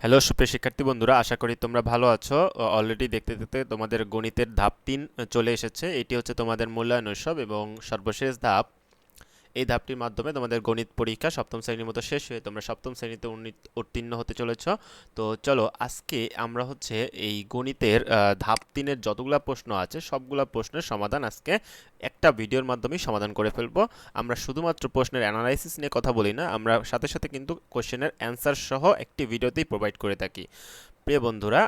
Hello সুপ্রিয় শিক্ষার্থী বন্ধুরা, আশা করি তোমরা ভালো আছো। অলরেডি দেখতে দেখতে তোমাদের গণিতের ধাপ তিন চলে এসেছে। এটি হচ্ছে তোমাদের মূল্যায়ন উৎসব এবং সর্বশেষ ধাপ এই ধাপটির মাধ্যমে তোমাদের গণিত পরীক্ষা সপ্তম শ্রেণির মতো শেষ হয়ে তোমরা সপ্তম শ্রেণীতে উত্তীর্ণ হতে চলেছ। তো চলো, আজকে আমরা হচ্ছে এই গণিতের ধাপ তিনের যতগুলা প্রশ্ন আছে, সবগুলো প্রশ্নের সমাধান আজকে একটা ভিডিওর মাধ্যমেই সমাধান করে ফেলব। আমরা শুধুমাত্র প্রশ্নের অ্যানালাইসিস নিয়ে কথা বলি না, আমরা সাথে সাথে কিন্তু কোশ্চেনের অ্যান্সার সহ একটি ভিডিওতেই প্রোভাইড করে থাকি। প্রিয় বন্ধুরা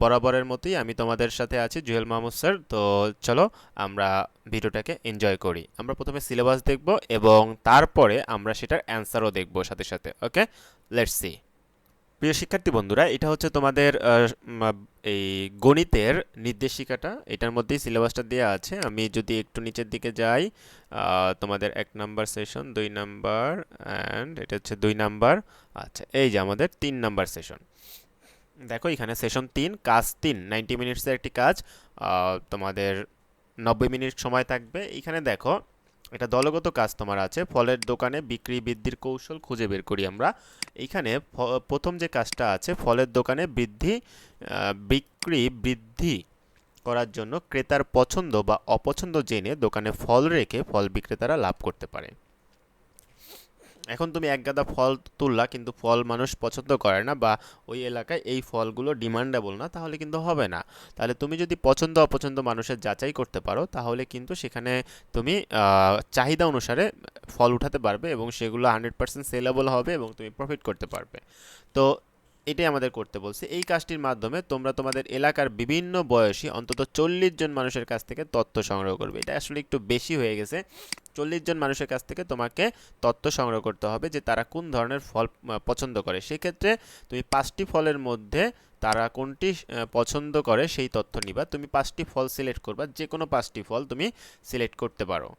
বরাবরের মতোই আমি তোমাদের সাথে আছি, জুয়েল মাহমুদ স্যার। তো চলো, আমরা ভিডিওটাকে এনজয় করি। আমরা প্রথমে সিলেবাস দেখব এবং তারপরে আমরা সেটার অ্যান্সারও দেখব সাথে সাথে ওকে লেটস সি প্রিয় শিক্ষার্থী বন্ধুরা, এটা হচ্ছে তোমাদের এই গণিতের নির্দেশিকাটা। এটার মধ্যেই সিলেবাসটা দেওয়া আছে। আমি যদি একটু নিচের দিকে যাই তোমাদের এক নাম্বার সেশন দুই নাম্বার অ্যান্ড এটা হচ্ছে দুই নাম্বার আচ্ছা এই যে আমাদের তিন নাম্বার সেশন দেখো, এখানে সেশন তিন, কাজ তিন নাইনটি মিনিটসের একটি কাজ তোমাদের নব্বই মিনিট সময় থাকবে। এখানে দেখো, এটা দলগত কাজ তোমার আছে, ফলের দোকানে বিক্রি বৃদ্ধির কৌশল খুঁজে বের করি আমরা। এইখানে ফ- প্রথম যে কাজটা আছে, ফলের দোকানে বৃদ্ধি বিক্রি বৃদ্ধি করার জন্য ক্রেতার পছন্দ বা অপছন্দ জেনে দোকানে ফল রেখে ফল বিক্রেতারা লাভ করতে পারে। এখন তুমি এক গাদা ফল তুললা, কিন্তু ফল মানুষ পছন্দ করে না বা ওই এলাকায় এই ফলগুলো ডিমান্ডেবল না, তাহলে কিন্তু হবে না। তাহলে তুমি যদি পছন্দ অপছন্দ মানুষের যাচাই করতে পারো, তাহলে কিন্তু সেখানে তুমি চাহিদা অনুসারে ফল উঠাতে পারবে এবং সেগুলো হান্ড্রেড পার্সেন্ট সেলেবল হবে এবং তুমি প্রফিট করতে পারবে। তো এটাই আমাদের করতে বলছে। এই কাজটির মাধ্যমে তোমরা তোমাদের এলাকার বিভিন্ন বয়সী, অন্তত চল্লিশ জন মানুষের কাছ থেকে তথ্য সংগ্রহ করবে। এটা আসলে একটু বেশি হয়ে গেছে। চল্লিশ জন মানুষের কাছ থেকে তোমাকে তথ্য সংগ্রহ করতে হবে যে তারা কোন ধরনের ফল পছন্দ করে। সেক্ষেত্রে তুমি পাঁচটি ফলের মধ্যে তারা কোনটি পছন্দ করে সেই তথ্য নিবা। তুমি পাঁচটি ফল সিলেক্ট করবা। যে কোনো পাঁচটি ফল তুমি সিলেক্ট করতে পারো।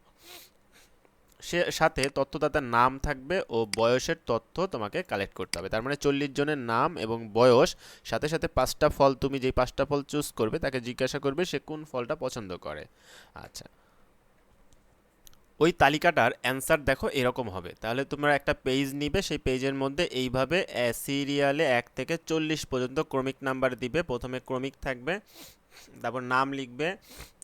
সে সাথে তথ্যদাতার নাম থাকবে ও বয়সের তথ্য তোমাকে কালেক্ট করতে হবে। তার মানে চল্লিশ জনের নাম এবং বয়স, সাথে সাথে পাঁচটা ফল তুমি যেই পাঁচটা ফল চুজ করবে, তাকে জিজ্ঞাসা করবে সে কোন ফলটা পছন্দ করে। আচ্ছা। ওই তালিকাটার অ্যান্সার দেখো এরকম হবে। তাহলে তোমরা একটা পেজ নিবে, সেই পেজের মধ্যে এইভাবে সিরিয়ালে এক থেকে চল্লিশ পর্যন্ত ক্রমিক নাম্বার দিবে। প্রথমে ক্রমিক থাকবে তারপর নাম লিখবে।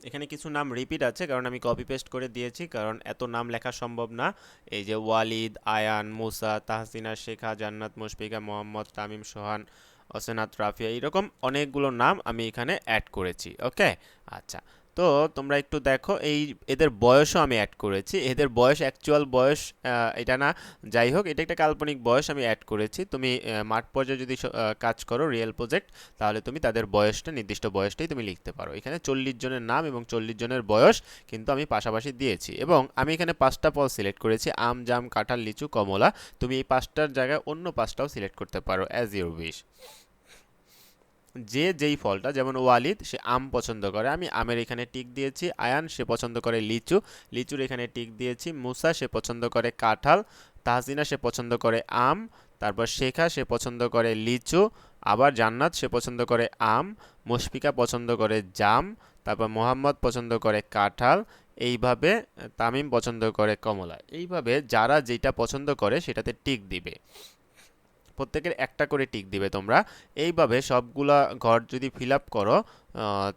এখানে কিছু নাম রিপিট আছে, কারণ আমি কপি পেস্ট করে দিয়েছি, কারণ এত নাম লেখা সম্ভব না। এই যে ওয়ালিদ, আয়ান, মুসা, তাহসিনা, শেখা, জান্নাত, মুশফিকা, মোহাম্মদ, তামিম, সোহান, অসেনাত, রাফিয়া, এইরকম অনেকগুলো নাম আমি এখানে অ্যাড করেছি ওকে আচ্ছা। তো তোমরা একটু দেখো, এই এদের বয়সও আমি অ্যাড করেছি। এদের বয়স অ্যাকচুয়াল বয়স এটা না, যাই হোক, এটা একটা কাল্পনিক বয়স আমি অ্যাড করেছি। তুমি মাঠ পর্যায়ে যদি কাজ করো রিয়েল প্রজেক্ট তাহলে তুমি তাদের বয়সটা, নির্দিষ্ট বয়সটাই তুমি লিখতে পারো। এখানে চল্লিশ জনের নাম এবং চল্লিশ জনের বয়স কিন্তু আমি পাশাপাশি দিয়েছি এবং আমি এখানে পাঁচটা ফল সিলেক্ট করেছি। আম, জাম, কাঁঠাল, লিচু, কমলা, তুমি এই পাঁচটার জায়গায় অন্য পাঁচটাও সিলেক্ট করতে পারো অ্যাজ ইউর উইশ যে যেই ফলটা, যেমন ওয়ালিদ, সে আম পছন্দ করে। আমি আমের এখানে টিক দিয়েছি, আয়ান সে পছন্দ করে লিচু, লিচুর এখানে টিক দিয়েছি, মুসা সে পছন্দ করে কাঁঠাল, তাহসিনা সে পছন্দ করে আম, তারপর শেখা সে পছন্দ করে লিচু, আবার জান্নাত সে পছন্দ করে আম, মুশফিকা পছন্দ করে জাম, তারপর মোহাম্মদ পছন্দ করে কাঁঠাল, এইভাবে তামিম পছন্দ করে কমলা। এইভাবে যারা যেটা পছন্দ করে সেটাতে টিক দিবে। প্রত্যেকের একটা করে টিক দিবে তোমরা। এইভাবে সবগুলা ঘর যদি ফিল আপ করো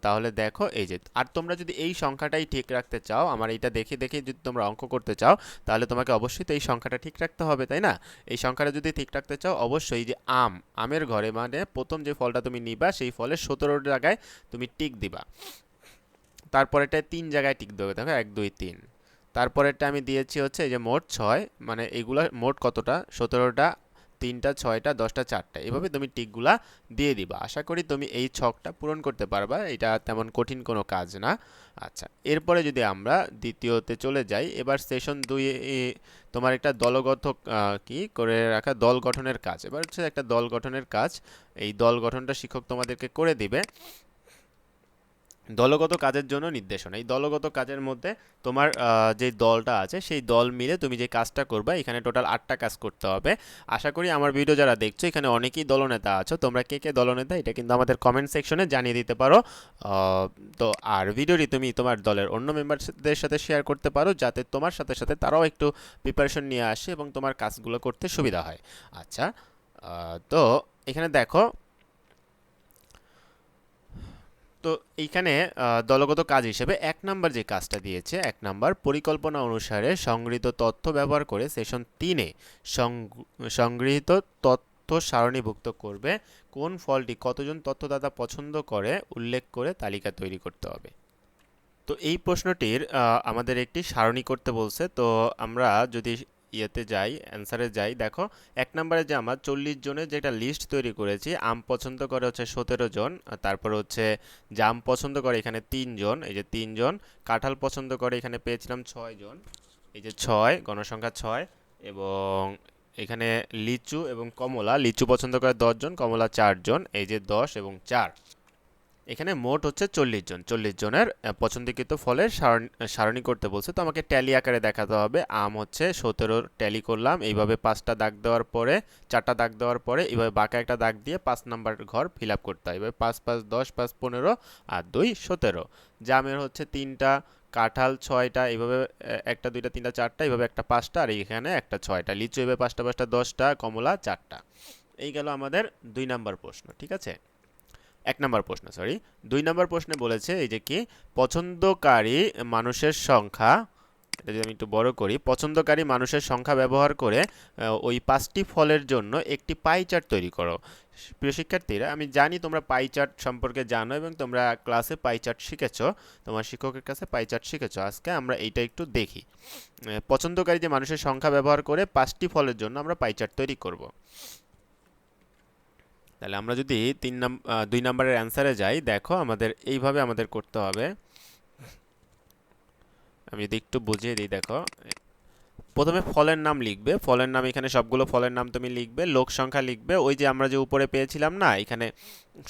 তাহলে দেখো এই যে, আর তোমরা যদি এই সংখ্যাটাই ঠিক রাখতে চাও, আমার এইটা দেখে দেখে যদি তোমরা অঙ্ক করতে চাও, তাহলে তোমাকে অবশ্যই তো এই সংখ্যাটা ঠিক রাখতে হবে, তাই না? এই সংখ্যাটা যদি ঠিক রাখতে চাও, অবশ্যই যে আম, আমের ঘরে মানে প্রথম যে ফলটা তুমি নিবা, সেই ফলের সতেরো জায়গায় তুমি টিক দিবা। তারপরেটায় তিন জায়গায় টিক দেবে, দেখো, এক, দুই, তিন। তারপরেরটা আমি দিয়েছি হচ্ছে এই যে মোট ছয় মানে এগুলা মোট কতটা? সতেরোটা তিনটা, ছয়টা, দশটা, চারটা। এভাবে তুমি টিকগুলা দিয়ে দিবা। আশা করি তুমি এই ছকটা পূরণ করতে পারবা। এটা তেমন কঠিন কোনো কাজ না। আচ্ছা এরপরে যদি আমরা দ্বিতীয়তে চলে যাই, এবার সেশন দুই তোমার একটা দলগত কি করে রাখা? দল গঠনের কাজ। এবার হচ্ছে একটা দল গঠনের কাজ। এই দল গঠনটা শিক্ষক তোমাদেরকে করে দিবে। দলগত কাজের জন্য নির্দেশনা। এই দলগত কাজের মধ্যে তোমার যে দলটা আছে, সেই দল মিলে তুমি যে কাজটা করবে, এখানে টোটাল আটটা কাজ করতে হবে। আশা করি আমার ভিডিও যারা দেখছ, এখানে অনেকেই দলনেতা আছো, তোমরা কে কে দলনেতা, এটা কিন্তু আমাদের কমেন্ট সেকশনে জানিয়ে দিতে পারো। তো আর ভিডিওটি তুমি তোমার দলের অন্য মেম্বারদের সাথে শেয়ার করতে পারো, যাতে তোমার সাথে সাথে তারাও একটু প্রিপারেশন নিয়ে আসে এবং তোমার কাজগুলো করতে সুবিধা হয়। আচ্ছা তো এখানে দেখো তো এইখানে দলগত কাজ হিসেবে এক নাম্বার যে কাজটা দিয়েছে, এক নাম্বার পরিকল্পনা অনুসারে সংগৃহীত তথ্য ব্যবহার করে সেশন তিনে সংগৃহীত তথ্য সারণীভুক্ত করবে। কোন ফলটি কতজন তথ্যদাতা পছন্দ করে উল্লেখ করে তালিকা তৈরি করতে হবে। তো এই প্রশ্নটির আমাদের একটি সারণী করতে বলছে। তো আমরা যদি ইয়েতে যাই অ্যান্সারে যাই। দেখো, এক নম্বরে যে আমার চল্লিশ জনের যেটা লিস্ট তৈরি করেছি, আম পছন্দ করে হচ্ছে সতেরো জন তারপর হচ্ছে জাম পছন্দ করে এখানে তিনজন এই যে তিনজন কাঁঠাল পছন্দ করে এখানে পেয়েছিলাম ছয় জন, এই যে ছয়, গণসংখ্যা ছয়, এবং এখানে লিচু এবং কমলা, লিচু পছন্দ করে দশজন কমলা চারজন এই যে দশ এবং চার। এখানে মোট হচ্ছে চল্লিশ জন। চল্লিশ জনের পছন্দকৃত ফলের সারণ- করতে বলছে। তো আমাকে ট্যালি আকারে দেখাতে হবে। আম হচ্ছে সতেরো ট্যালি করলাম। এইভাবে পাঁচটা দাগ দেওয়ার পরে, চারটা দাগ দেওয়ার পরে এইভাবে বাঁকা একটা দাগ দিয়ে পাঁচ নাম্বার ঘর ফিল আপ করতে হয়। এভাবে পাঁচ পাঁচ, দশ, পাঁচ, পনেরো আর দুই, সতেরো। জামের হচ্ছে তিনটা, কাঁঠাল ছয়টা, এইভাবে একটা, দুইটা, তিনটা, চারটা, এইভাবে একটা পাঁচটা আর এইখানে একটা ছয়টা। লিচু এভাবে পাঁচটা পাঁচটা, দশটা, কমলা চারটা। এই গেল আমাদের দুই নাম্বার প্রশ্ন, ঠিক আছে? এক নম্বর প্রশ্ন সরি দুই নম্বর প্রশ্নে বলেছে এই যে কি, পছন্দকারী মানুষের সংখ্যা, এটা যদি আমি একটু বড় করি, পছন্দকারী মানুষের সংখ্যা ব্যবহার করে ওই পাঁচটি ফলের জন্য একটি পাই চার্ট তৈরি করো। প্রিয় শিক্ষার্থীরা, আমি জানি তোমরা পাই চার্ট সম্পর্কে জানো এবং তোমরা ক্লাসে পাই চার্ট শিখেছো, তোমার শিক্ষকের কাছে পাই চার্ট শিখেছো। আজকে আমরা এইটা একটু দেখি। পছন্দকারী যে মানুষের সংখ্যা ব্যবহার করে পাঁচটি ফলের জন্য আমরা পাই চার্ট তৈরি করব। তাহলে আমরা যদি তিন নাম দুই নম্বরের অ্যান্সারে যাই, দেখো আমাদের, এইভাবে আমাদের করতে হবে। আমি যদি একটু বুঝিয়ে দিই, দেখো। প্রথমে ফলের নাম লিখবে। ফলের নাম, এখানে সবগুলো ফলের নাম তুমি লিখবে, লোক সংখ্যা লিখবে। ওই যে আমরা যে উপরে পেয়েছিলাম না, এখানে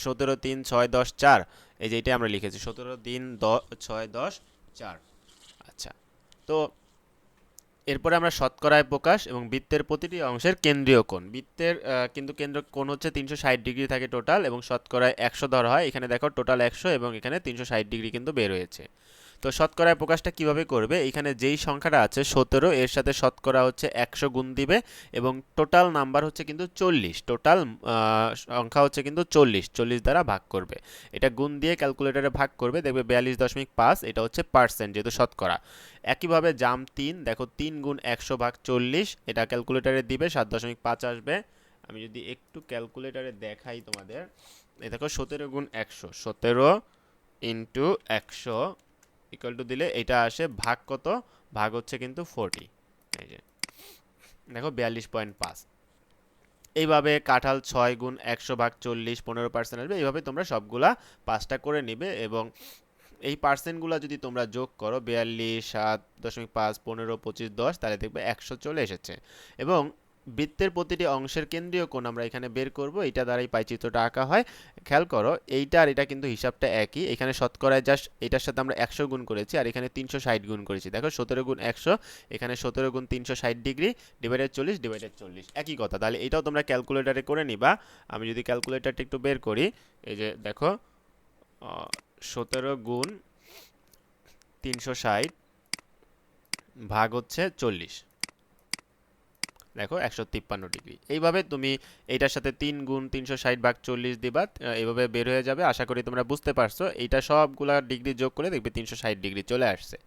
সতেরো, তিন, ছয়, দশ, চার, এই যে এটাই আমরা লিখেছি, সতেরো, তিন দশ ছয়, দশ, চার। আচ্ছা তো এরপরে আমরা শতকরায় প্রকাশ এবং বৃত্তের প্রতিটি অংশের কেন্দ্রীয় কোণ। বৃত্তের কিন্তু কেন্দ্র কোণ হচ্ছে তিনশো ষাট ডিগ্রি থাকে টোটাল এবং শতকরায় একশো ধরা হয়। এখানে দেখো টোটাল একশো এবং এখানে তিনশো ষাট ডিগ্রি কিন্তু বের হয়েছে। তো শতকরায় প্রকাশটা কীভাবে করবে? এখানে যেই সংখ্যাটা আছে সতেরো, এর সাথে শতকরা হচ্ছে একশো গুণ দিবে এবং টোটাল নাম্বার হচ্ছে কিন্তু চল্লিশ। টোটাল সংখ্যা হচ্ছে কিন্তু চল্লিশ। চল্লিশ দ্বারা ভাগ করবে। এটা গুণ দিয়ে ক্যালকুলেটরে ভাগ করবে। দেখবে বিয়াল্লিশ দশমিক পাঁচ, এটা হচ্ছে পার্সেন্ট যেহেতু শতকরা। একইভাবে জাম তিন, দেখো তিন গুণ একশো ভাগ চল্লিশ, এটা ক্যালকুলেটারে দিবে, সাত দশমিক পাঁচ আসবে। আমি যদি একটু ক্যালকুলেটরে দেখাই তোমাদের, এই দেখো সতেরো গুণ একশো, সতেরো ইন্টু একশো ইকুয়াল টু দিলে এটা আসে ভাগ কত? ভাগ হচ্ছে কিন্তু ফোরটি এই যে। দেখো বিয়াল্লিশ পয়েন্ট পাঁচ। এইভাবে কাঁঠাল ছয় গুণ একশো ভাগ চল্লিশ, পনেরো পার্সেন্ট আসবে। এইভাবে তোমরা সবগুলা পাঁচটা করে নিবে এবং এই পার্সেন্টগুলো যদি তোমরা যোগ করো বিয়াল্লিশ, সাত দশমিক পাঁচ, পনেরো, পঁচিশ, দশ, তাহলে দেখবে একশো চলে এসেছে। এবং বৃত্তের প্রতিটি অংশের কেন্দ্রীয় কোণ আমরা এখানে বের করব, এটা দ্বারাই পাইচিত্রটা আঁকা হয়। খেয়াল করো, এইটা আর এটা কিন্তু হিসাবটা একই। এখানে শতকরায় জাস্ট এটার সাথে আমরা একশো গুণ করেছি, আর এখানে তিনশো ষাট গুণ করেছি। দেখো, সতেরো গুণ একশো, এখানে সতেরো গুণ তিনশো ষাট ডিগ্রি ডিভাইডেড চল্লিশ ডিভাইডেড চল্লিশ। একই কথা, তাহলে এটাও তোমরা ক্যালকুলেটারে করে নিবা। আমি যদি ক্যালকুলেটারটা একটু বের করি, এই যে দেখো সতেরো গুণ তিনশো ষাট ভাগ হচ্ছে চল্লিশ। দেখো, একশো তিপ্পান্ন ডিগ্রি। এইভাবে তুমি এইটার সাথে তিন গুণ তিনশো ষাট ভাগ চল্লিশ দিবা এইভাবে বের হয়ে যাবে। আশা করি তোমরা বুঝতে পারছ। এইটা সবগুলা ডিগ্রি যোগ করে দেখবে তিনশো ষাট ডিগ্রি চলে আসছে।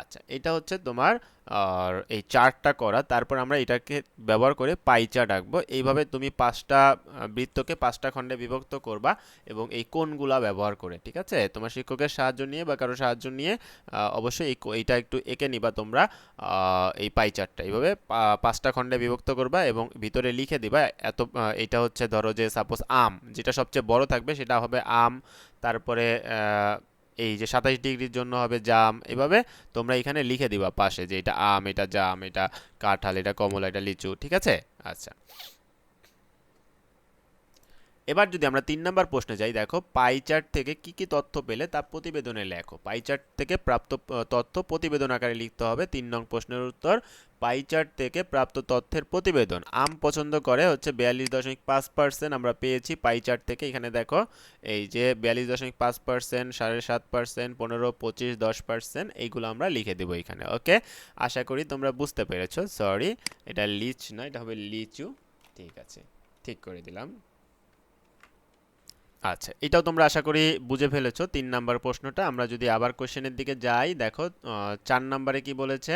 আচ্ছা এটা হচ্ছে তোমার, আর এই চার্টটা করা, তারপর আমরা এটাকে ব্যবহার করে পাই চার্ট আঁকবো। এইভাবে তুমি পাঁচটা বৃত্তকে পাঁচটা খণ্ডে বিভক্ত করবা এবং এই কোণগুলা ব্যবহার করে, ঠিক আছে? তোমার শিক্ষকের সাহায্য নিয়ে বা কারও সাহায্য নিয়ে অবশ্যই এই এইটা একটু এঁকে নিবা তোমরা এই পাই চার্টটা এইভাবে পাঁচটা খণ্ডে বিভক্ত করবা এবং ভিতরে লিখে দিবা, এত এটা হচ্ছে ধরো যে সাপোজ আম, যেটা সবচেয়ে বড় থাকবে সেটা হবে আম, তারপরে এই যে সাতাশ ডিগ্রির জন্য হবে জাম, এভাবে তোমরা এখানে লিখে দিবা পাশে যে এটা আম, এটা জাম, এটা কাঁঠাল, এটা কমলা, এটা লিচু, ঠিক আছে? আচ্ছা। এবার যদি আমরা তিন নম্বর প্রশ্নে যাই, দেখো পাই চার্ট থেকে কি কি তথ্য পেলে তা প্রতিবেদনে লেখো। পাই চার্ট থেকে প্রাপ্ত তথ্য প্রতিবেদন আকারে লিখতে হবে। তিন নং প্রশ্নের উত্তর পাই চার্ট থেকে প্রাপ্ত তথ্যের প্রতিবেদন। আম পছন্দ করে হচ্ছে বিয়াল্লিশ দশমিক পাঁচ পার্সেন্ট আমরা পেয়েছি পাই চার্ট থেকে। এখানে দেখো, এই যে বিয়াল্লিশ দশমিক পাঁচ পার্সেন্ট সাড়ে সাত পার্সেন্ট পনেরো, পঁচিশ, দশ পার্সেন্ট এইগুলো আমরা লিখে দেবো এখানে ওকে আশা করি তোমরা বুঝতে পেরেছ সরি এটা লিচ না, এটা হবে লিচু, ঠিক আছে, ঠিক করে দিলাম। আচ্ছা এটাও তোমরা আশা করি বুঝে ফেলেছো। তিন নাম্বার প্রশ্নটা, আমরা যদি আবার কোশ্চেনের দিকে যাই, দেখো চার নাম্বারে কি বলেছে?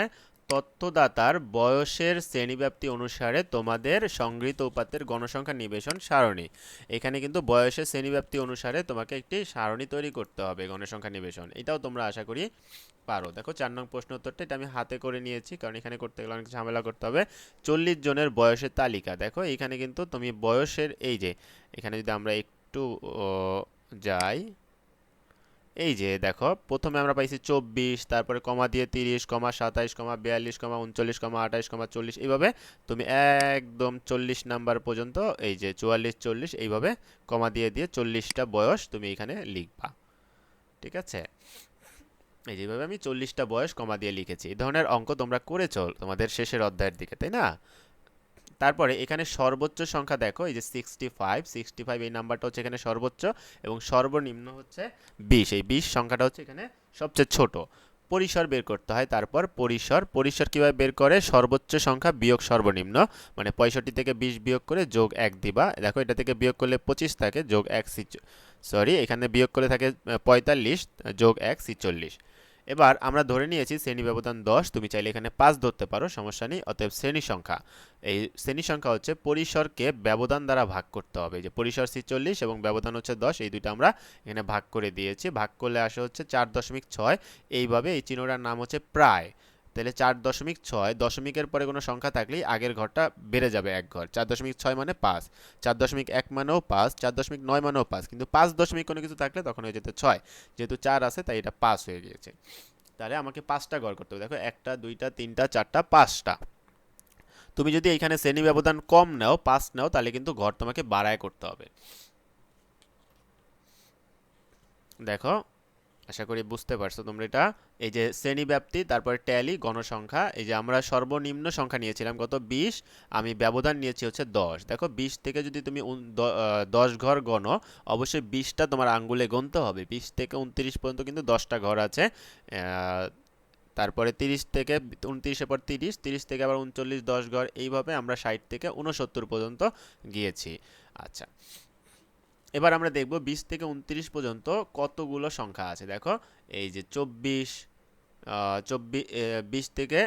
তথ্যদাতার বয়সের শ্রেণীব্যাপ্তি অনুসারে তোমাদের সংগৃহীত উপাত্তের গণসংখ্যা নিবেশন সারণী। এখানে কিন্তু বয়সের শ্রেণীব্যাপ্তি অনুসারে তোমাকে একটি সারণী তৈরি করতে হবে গণসংখ্যা নিবেশন। এটাও তোমরা আশা করি পারো। দেখো, চার নং প্রশ্ন উত্তরটা, এটা আমি হাতে করে নিয়েছি, কারণ এখানে করতে গেলে অনেক ঝামেলা করতে হবে। চল্লিশ জনের বয়সের তালিকা, দেখো, এখানে কিন্তু তুমি বয়সের, এই যে, এখানে যদি আমরা একটু ও, যাই। এই যে দেখো প্রথমে আমরা পাইছি চব্বিশ তারপরে কমা দিয়ে তিরিশ কমা সাতাইশ কমা বিয়াল্লিশ কমা উনচল্লিশ কমা আঠাইশ কমা চল্লিশ এইভাবে তুমি একদম চল্লিশ নাম্বার পর্যন্ত এই যে চুয়াল্লিশ চল্লিশ এইভাবে কমা দিয়ে দিয়ে চল্লিশটা বয়স তুমি এখানে লিখবা। ঠিক আছে? এই যেভাবে আমি চল্লিশটা বয়স কমা দিয়ে লিখেছি। এই ধরনের অঙ্ক তোমরা করেছ তোমাদের শেষের অধ্যায়ের দিকে তাই না? তারপরে এখানে সর্বোচ্চ সংখ্যা দেখো, এই যে সিক্সটি ফাইভ সিক্সটি ফাইভ এই নাম্বারটা হচ্ছে এখানে সর্বোচ্চ এবং সর্বনিম্ন হচ্ছে বিশ। এই বিশ সংখ্যাটা হচ্ছে এখানে সবচেয়ে ছোট। পরিসর বের করতে হয়, তারপর পরিসর। পরিসর কীভাবে বের করে? সর্বোচ্চ সংখ্যা বিয়োগ সর্বনিম্ন। মানে পঁয়ষট্টি থেকে বিশ বিয়োগ করে যোগ এক দিবা। দেখো, এটা থেকে বিয়োগ করলে পঁচিশ থাকে, যোগ এক সরি এখানে বিয়োগ করে থাকে পঁয়তাল্লিশ, যোগ এক ছিচল্লিশ এবার আমরা ধরে নিয়েছি শ্রেণি ব্যবধান দশ, তুমি চাইলে এখানে পাঁচ ধরতে পারো, সমস্যা নেই, অতএব শ্রেণি সংখ্যা। এই শ্রেণি সংখ্যা হচ্ছে পরিসরকে ব্যবধান দ্বারা ভাগ করতে হবে যে পরিসর ছিচল্লিশ এবং ব্যবধান হচ্ছে দশ, এই দুইটা আমরা এখানে ভাগ করে দিয়েছি, ভাগ করলে আসে হচ্ছে চার দশমিক ছয়, এইভাবে এই চিহ্নটার নাম হচ্ছে প্রায়। তাহলে চার দশমিক ছয়, দশমিকের পরে কোনো সংখ্যা থাকলেই আগের ঘরটা বেড়ে যাবে এক ঘর। চার দশমিক ছয় মানে পাঁচ, চার দশমিক এক মানেও পাঁচ, চার দশমিক নয় মানেও পাঁচ। কিন্তু পাঁচ দশমিক কোনো কিছু থাকলে তখন হয়ে যেত ছয়। যেহেতু চার আছে, তাই এটা পাঁচ হয়ে গিয়েছে। তাহলে আমাকে পাঁচটা ঘর করতে হবে। দেখো, একটা, দুইটা, তিনটা, চারটা, পাঁচটা। তুমি যদি এখানে শ্রেণি ব্যবধান কম নাও, পাঁচ নাও, তাহলে কিন্তু ঘর তোমাকে বাড়ায় করতে হবে। দেখো আশা করি বুঝতে পারছ তোমরা এটা। এই যে শ্রেণি ব্যাপ্তি তারপরে ট্যালি, গণসংখ্যা, এই যে আমরা সর্বনিম্ন সংখ্যা নিয়েছিলাম কত? বিশ, আমি ব্যবধান নিয়েছি হচ্ছে দশ। দেখো, বিশ থেকে যদি তুমি দশ ঘর গণো, অবশ্যই বিশটা তোমার আঙ্গুলে গুনতে হবে। বিশ থেকে উনত্রিশ পর্যন্ত কিন্তু দশটা ঘর আছে। তারপরে তিরিশ থেকে উনত্রিশের পর তিরিশ তিরিশ থেকে আবার উনচল্লিশ, দশ ঘর, এইভাবে আমরা ষাট থেকে উনসত্তর পর্যন্ত গিয়েছি। আচ্ছা। এবার আমরা দেখব বিশ থেকে উনত্রিশ পর্যন্ত কতগুলো সংখ্যা আছে। দেখো, এই যে চব্বিশ চব্বিশ বিশ থেকে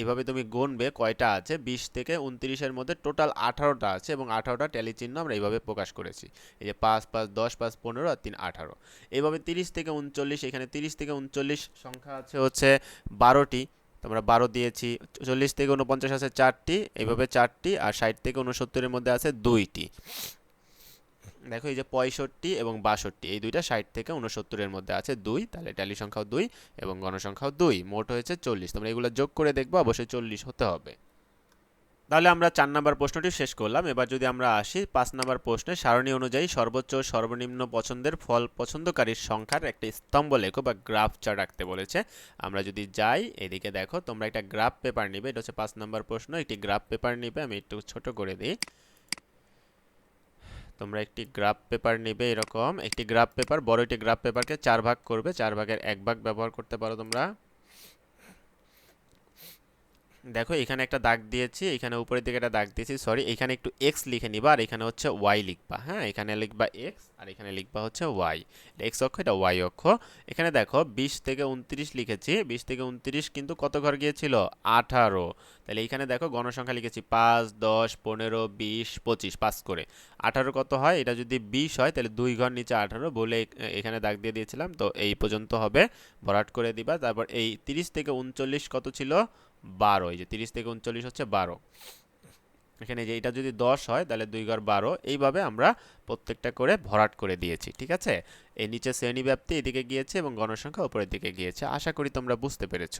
এইভাবে তুমি গুনবে কয়টা আছে? বিশ থেকে উনত্রিশের মধ্যে টোটাল আঠারোটা আছে এবং আঠারোটা ট্যালি চিহ্ন আমরা এইভাবে প্রকাশ করেছি। এই যে পাঁচ পাঁচ, দশ, পাঁচ, পনেরো আর তিন, আঠারো। এইভাবে তিরিশ থেকে উনচল্লিশ, এখানে তিরিশ থেকে উনচল্লিশ সংখ্যা আছে হচ্ছে বারোটি। তোমরা বারো দিয়েছি, চল্লিশ থেকে উনপঞ্চাশ আছে চারটি, এইভাবে চারটি আর ষাট থেকে উনসত্তরের মধ্যে আছে দুইটি। দেখো এই যে পঁয়ষট্টি এবং বাষট্টি, এই দুইটা ষাট থেকে উনসত্তরের মধ্যে আছে দুই, তাহলে ট্যালি সংখ্যাও দুই এবং গণসংখ্যাও দুই, মোট হয়েছে চল্লিশ। তোমরা এগুলো যোগ করে দেখব, অবশ্যই চল্লিশ হতে হবে। তাহলে আমরা চার নাম্বার প্রশ্নটি শেষ করলাম। এবার যদি আমরা আসি, পাঁচ নাম্বার প্রশ্নে সারণী অনুযায়ী সর্বোচ্চ সর্বনিম্ন পছন্দের ফল পছন্দকারীর সংখ্যার একটা স্তম্ভ লেখো বা গ্রাফ চার্ট রাখতে বলেছে। আমরা যদি যাই, এদিকে দেখো, তোমরা একটা গ্রাফ পেপার নিবে, এটা হচ্ছে পাঁচ নাম্বার প্রশ্ন, একটি গ্রাফ পেপার নিবে, আমি একটু ছোট করে দিই। তোমরা একটি গ্রাফ পেপার নেবে এরকম। একটি গ্রাফ পেপার, বড় একটি গ্রাফ পেপারকে চার ভাগ করবে, চার ভাগের এক ভাগ ব্যবহার করতে পারো তোমরা। দেখো, এখানে একটা দাগ দিয়েছি, এখানে উপরের দিকে একটা দাগ দিয়েছি সরি এখানে একটু এক্স লিখে নিবা, আর এখানে হচ্ছে ওয়াই লিখবা হ্যাঁ? এখানে লিখবা এক্স আর এখানে লিখবা হচ্ছে ওয়াই এক্স অক্ষ, এটা ওয়াই অক্ষ। এখানে দেখো, বিশ থেকে উনত্রিশ লিখেছি, বিশ থেকে উনত্রিশ কিন্তু কত ঘর গিয়েছিল? আঠারো। তাহলে এখানে দেখো, গণসংখ্যা লিখেছি, পাঁচ, দশ, পনেরো, বিশ, পঁচিশ, পাঁচ করে। আঠারো কত হয়? এটা যদি বিশ হয়, তাহলে দুই ঘর নিচে আঠারো বলে এখানে দাগ দিয়ে দিয়েছিলাম, তো এই পর্যন্ত হবে। ভরাট করে দিবা, তারপর এই তিরিশ থেকে উনচল্লিশ কত ছিল? বারো, এই যে তিরিশ থেকে উনচল্লিশ হচ্ছে বারো। এখানে যে এটা যদি দশ হয়, তাহলে দুই ঘর বারো। এইভাবে আমরা প্রত্যেকটা করে ভরাট করে দিয়েছি, ঠিক আছে? এই নিচে শ্রেণি ব্যাপ্তি, এদিকে গিয়েছে এবং গণসংখ্যা উপরের দিকে গিয়েছে। আশা করি তোমরা বুঝতে পেরেছ।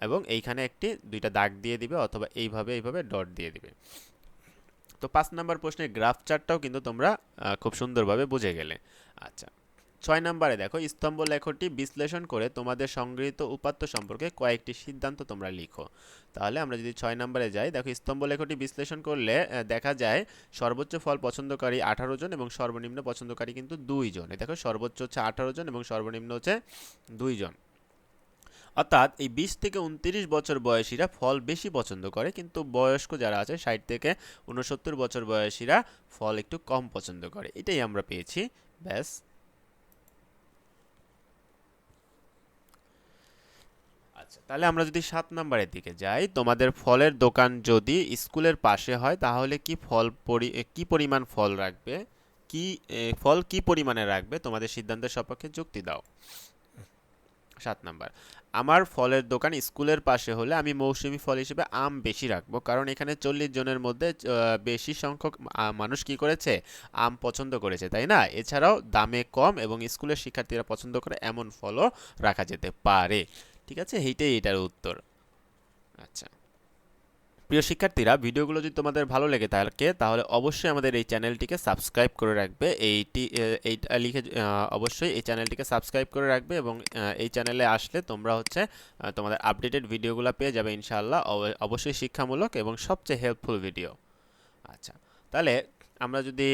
এবং এইখানে একটি, দুইটা দাগ দিয়ে দিবে অথবা এইভাবে এইভাবে ডট দিয়ে দিবে। তো পাঁচ নাম্বার প্রশ্নের গ্রাফ চার্টটাও কিন্তু তোমরা খুব সুন্দরভাবে বুঝে গেলে। আচ্ছা। ছয় নম্বরে দেখো, স্তম্ভ লেখটি বিশ্লেষণ করে তোমাদের সংগৃহীত উপাত্ত সম্পর্কে কয়েকটি সিদ্ধান্ত তোমরা লিখো। তাহলে আমরা যদি ছয় নম্বরে যাই, দেখো, স্তম্ভ লেখটি বিশ্লেষণ করলে দেখা যায় সর্বোচ্চ ফল পছন্দকারী আঠারো জন এবং সর্বনিম্ন পছন্দকারী কিন্তু দুইজন দেখো, সর্বোচ্চ হচ্ছে আঠারো জন এবং সর্বনিম্ন হচ্ছে দুইজন অর্থাৎ এই বিশ থেকে উনত্রিশ বছর বয়সীরা ফল বেশি পছন্দ করে, কিন্তু বয়স্ক যারা আছে, ষাট থেকে উনসত্তর বছর বয়সীরা ফল একটু কম পছন্দ করে। এটাই আমরা পেয়েছি, ব্যাস। আচ্ছা তাহলে আমরা যদি সাত নম্বরের দিকে যাই, তোমাদের ফলের দোকান যদি স্কুলের পাশে হয়, তাহলে কি ফল পরি কি পরিমাণ ফল রাখবে? কি ফল কি পরিমাণে রাখবে? তোমাদের সিদ্ধান্তের সপক্ষে যুক্তি দাও। সাত নাম্বার, আমার ফলের দোকান স্কুলের পাশে হলে আমি মৌসুমি ফল হিসেবে আম বেশি রাখব, কারণ এখানে চল্লিশ জনের মধ্যে বেশি সংখ্যক মানুষ কি করেছে? আম পছন্দ করেছে, তাই না? এছাড়াও দামে কম এবং স্কুলের শিক্ষার্থীরা পছন্দ করে এমন ফলও রাখা যেতে পারে। ঠিক আছে? এইটাই এটার উত্তর। আচ্ছা। প্রিয় শিক্ষার্থীরা ভিডিওগুলো যদি তোমাদের ভালো লেগে থাকে তাহলে অবশ্যই আমাদের এই চ্যানেলটিকে সাবস্ক্রাইব করে রাখবে। এইটি এইটা লিখে অবশ্যই এই চ্যানেলটিকে সাবস্ক্রাইব করে রাখবে এবং এই চ্যানেলে আসলে তোমরা হচ্ছে তোমাদের আপডেটেড ভিডিওগুলো পেয়ে যাবে ইনশাআল্লাহ। অবশ্যই শিক্ষামূলক এবং সবচেয়ে হেল্পফুল ভিডিও আচ্ছা তাহলে আমরা যদি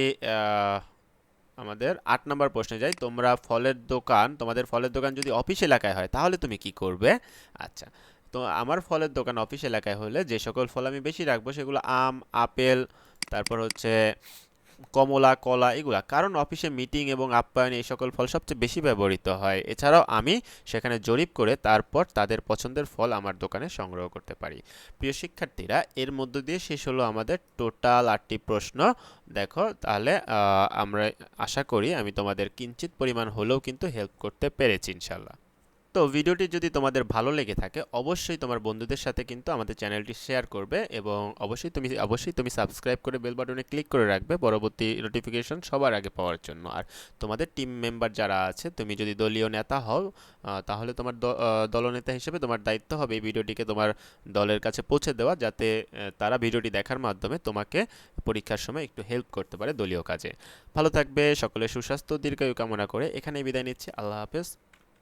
আমাদের আট নম্বর প্রশ্নে যাই। তোমরা ফলের দোকান, তোমাদের ফলের দোকান যদি অফিস এলাকায় হয়, তাহলে তুমি কি করবে? আচ্ছা তো আমার ফলের দোকান অফিস এলাকায় হলে যে সকল ফল আমি বেশি রাখব, সেগুলো আম, আপেল, তারপর হচ্ছে কমলা, কলা এগুলা। কারণ অফিসে মিটিং এবং আপ্যায়ন এই সকল ফল সবচেয়ে বেশি ব্যবহৃত হয়। এছাড়াও আমি সেখানে জরিপ করে তারপর তাদের পছন্দের ফল আমার দোকানে সংগ্রহ করতে পারি। প্রিয় শিক্ষার্থীরা, এর মধ্য দিয়ে শেষ হলো আমাদের টোটাল আটটি প্রশ্ন। দেখো, তাহলে আমরা আশা করি আমি তোমাদের কিঞ্চিত পরিমাণ হলেও কিন্তু হেল্প করতে পেরেছি ইনশাল্লাহ তো ভিডিওটি যদি তোমাদের ভালো লেগে থাকে, অবশ্যই তোমার বন্ধুদের সাথে কিন্তু আমাদের চ্যানেলটি শেয়ার করবে এবং অবশ্যই তুমি অবশ্যই তুমি সাবস্ক্রাইব করে বেল বাটনে ক্লিক করে রাখবে পরবর্তী নোটিফিকেশন সবার আগে পাওয়ার জন্য। আর তোমাদের টিম মেম্বার যারা আছে, তুমি যদি দলীয় নেতা হও তাহলে তোমার দলনেতা হিসেবে তোমার দায়িত্ব হবে এই ভিডিওটিকে তোমার দলের কাছে পৌঁছে দেওয়া, যাতে তারা ভিডিওটি দেখার মাধ্যমে তোমাকে পরীক্ষার সময় একটু হেল্প করতে পারে দলীয় কাজে। ভালো থাকবে, সকলে সুস্বাস্থ্য, দীর্ঘায়ু কামনা করে এখানে বিদায় নিচ্ছি। আল্লাহ হাফেজ।